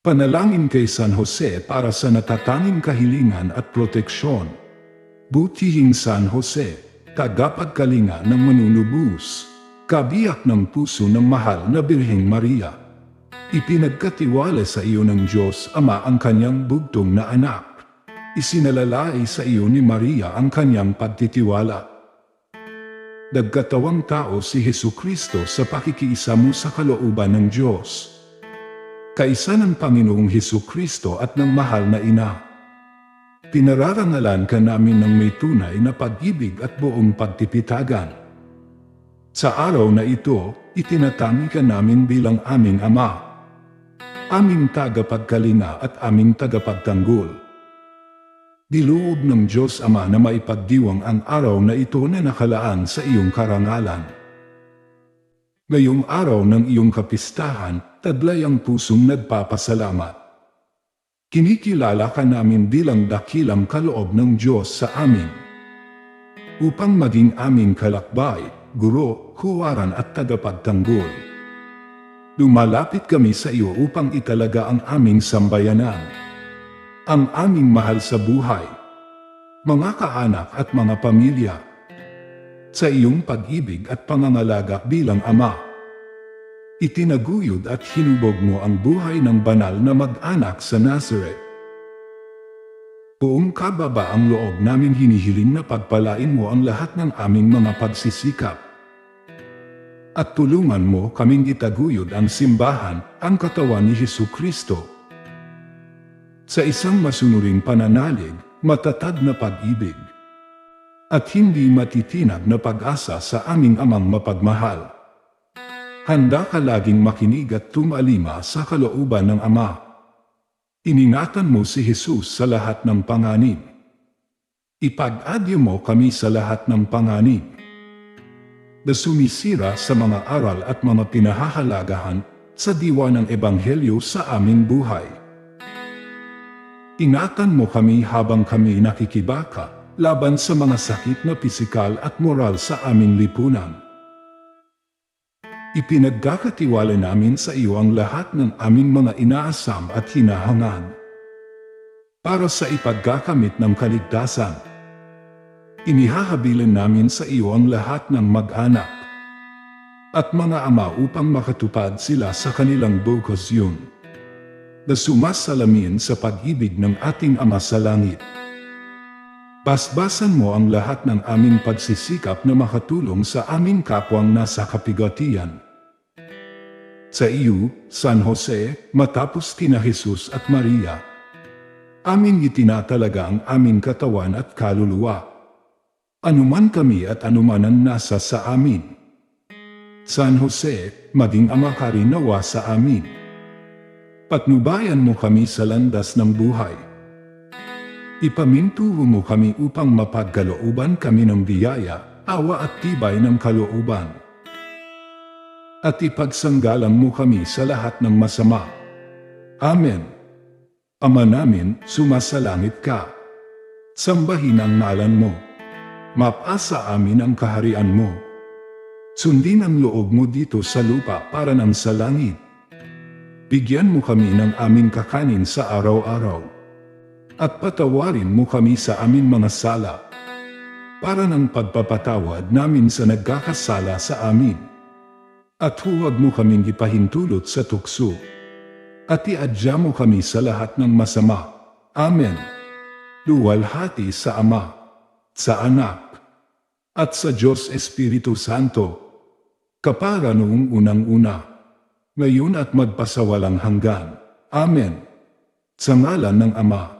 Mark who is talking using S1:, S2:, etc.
S1: Panalangin kay San Jose para sa natatanging kahilingan at proteksyon. Butihing San Jose, tagapagkalinga ng manunubus, kabiyak ng puso ng mahal na Birheng Maria. Ipinagkatiwala sa iyo ng Diyos Ama ang kanyang bugtong na anak. Isinalalay sa iyo ni Maria ang kanyang pagtitiwala. Nagkatawang tao si Hesu Kristo sa pakikiisa mo sa kalooban ng Diyos. Kaisa ng Panginoong Hesu Kristo at ng mahal na ina. Pinararangalan ka namin ng may tunay na pag-ibig at buong pagtipitagan. Sa araw na ito, itinatami ka namin bilang aming Ama, aming tagapagkalinga at aming tagapagtanggol. Diloob ng Diyos Ama na maipagdiwang ang araw na ito na nakalaan sa iyong karangalan. Ngayong araw ng iyong kapistahan, taglay ang pusong nagpapasalamat. Kinikilala ka namin bilang dakilang kaloob ng Diyos sa amin. Upang maging aming kalakbay, guro, huwaran at tagapagtanggol. Lumalapit kami sa iyo upang italaga ang aming sambayanan. Ang aming mahal sa buhay. Mga kaanak at mga pamilya. Sa iyong pag-ibig at pangangalaga bilang ama. Itinaguyod at hinubog mo ang buhay ng banal na mag-anak sa Nazareth. Buong kababa ang loob namin hinihiling na pagpalain mo ang lahat ng aming mga pagsisikap. At tulungan mo kaming itaguyod ang simbahan, ang katawan ni Hesu Kristo. Sa isang masunuring pananalig, matatag na pag-ibig. At hindi matitinag na pag-asa sa aming amang mapagmahal. Handa ka laging makinig at tumalima sa kalooban ng Ama. Iningatan mo si Jesus sa lahat ng panganib. Ipag-adyo mo kami sa lahat ng panganib. Na sumisira sa mga aral at mga pinahahalagahan sa diwa ng Ebanghelyo sa aming buhay. Ingatan mo kami habang kami nakikibaka laban sa mga sakit na pisikal at moral sa aming lipunan. Ipinagkakatiwala namin sa iyo ang lahat ng aming mga inaasam at hinahangad. Para sa ipagkakamit ng kaligtasan, inihahabilin namin sa iyo ang lahat ng mag-anak at mga ama upang makatupad sila sa kanilang bukosyon na sumasalamin sa pag-ibig ng ating Ama sa Langit. Basbasan mo ang lahat ng aming pagsisikap na makatulong sa aming kapwang nasa kapigatian. Sa iyo, San Jose, matapos kina Jesus at Maria, aming itinatalaga ang aming katawan at kaluluwa. Anuman kami at anuman ang nasa sa amin. San Jose, maging ama ka rin nawa sa amin. Patnubayan mo kami sa landas ng buhay. Ipamintuho mo kami upang mapagkalooban kami ng biyaya, awa at tibay ng kalooban. At ipagsanggalang mo kami sa lahat ng masama. Amen. Ama namin, sumasalangit ka. Sambahin ang ngalan mo. Mapasa amin ang kaharian mo. Sundin ang loob mo dito sa lupa para ng sa langit. Bigyan mo kami ng aming kakanin sa araw-araw at patawarin mo kami sa aming mga sala, para ng pagpapatawad namin sa nagkakasala sa amin. At huwag mo kaming ipahintulot sa tukso, at iadya mo kami sa lahat ng masama. Amen. Luwalhati sa Ama, sa Anak, at sa Diyos Espiritu Santo, kapara noong unang-una, ngayon at magpasawalang hanggan. Amen. Sa ngalan ng Ama,